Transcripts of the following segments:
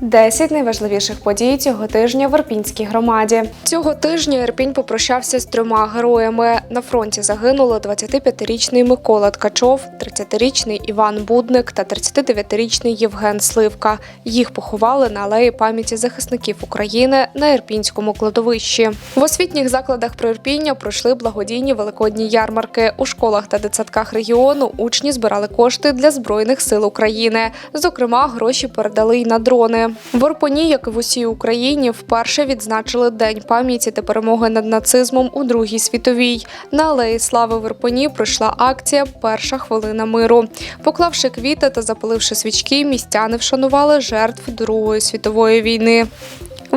10 найважливіших подій цього тижня в Ірпінській громаді. Цього тижня Ірпінь попрощався з трьома героями. На фронті загинули 25-річний Микола Ткачов, 30-річний Іван Будник та 39-річний Євген Сливка. Їх поховали на алеї пам'яті захисників України на Ірпінському кладовищі. В освітніх закладах Приірпіння пройшли благодійні великодні ярмарки. У школах та дитсадках регіону учні збирали кошти для збройних сил України. Зокрема, гроші передали й на дрони. В Орпоні, як і в усій Україні, вперше відзначили День пам'яті та перемоги над нацизмом у Другій світовій. На алеї слави в Орпоні пройшла акція Перша хвилина миру. Поклавши квіти та запаливши свічки, містяни вшанували жертв Другої світової війни.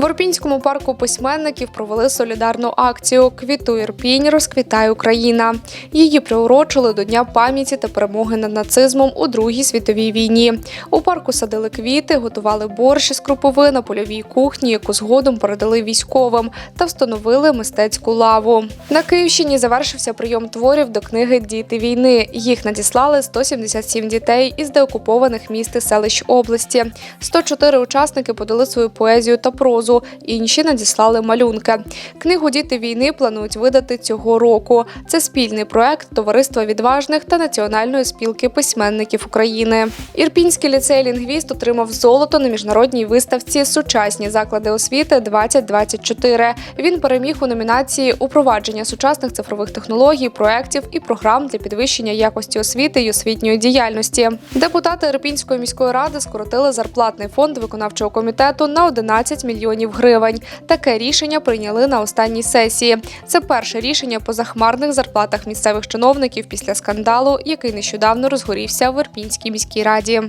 В Орпінському парку письменників провели солідарну акцію Квітуй Ірпінь, розквітає Україна. Її приурочили до Дня пам'яті та перемоги над нацизмом у Другій світовій війні. У парку садили квіти, готували борщ із кропиви на польовій кухні, яку згодом передали військовим, та встановили мистецьку лаву. На Київщині завершився прийом творів до книги Діти війни. Їх надіслали 177 дітей із деокупованих міст і селищ області. 104 учасники подали свою поезію та прозу, інші надіслали малюнки. Книгу Діти війни планують видати цього року. Це спільний проект Товариства відважних та Національної спілки письменників України. Ірпінський ліцей лінгвіст отримав золото на міжнародній виставці Сучасні заклади освіти 2024 Він переміг у номінації Упровадження сучасних цифрових технологій, проєктів і програм для підвищення якості освіти й освітньої діяльності. Депутати Ірпінської міської ради скоротили зарплатний фонд виконавчого комітету на 11 мільйонів гривень. Таке рішення прийняли на останній сесії. Це перше рішення по захмарних зарплатах місцевих чиновників після скандалу, який нещодавно розгорівся в Ірпінській міській раді.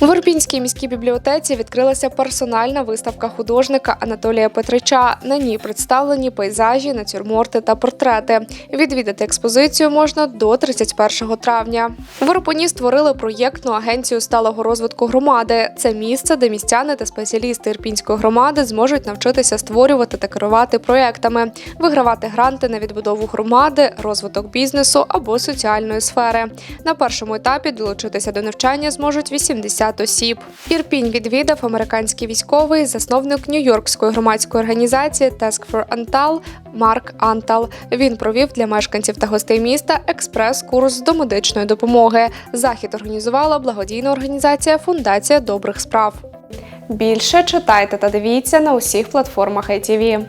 В Ірпінській міській бібліотеці відкрилася персональна виставка художника Анатолія Петрича. На ній представлені пейзажі, натюрморти та портрети. Відвідати експозицію можна до 31 травня. В Ірпені створили проєктну агенцію сталого розвитку громади. Це місце, де містяни та спеціалісти ірпінської громади зможуть навчитися створювати та керувати проєктами, вигравати гранти на відбудову громади, розвиток бізнесу або соціальної сфери. На першому етапі долучитися до навчання зможуть 80 осіб. Ірпінь відвідав американський військовий, засновник Нью-Йоркської громадської організації Task for Antal Марк Антал. Він провів для мешканців та гостей міста експрес-курс до медичної допомоги. Захід організувала благодійна організація Фундація добрих справ. Більше читайте та дивіться на усіх платформах ITV.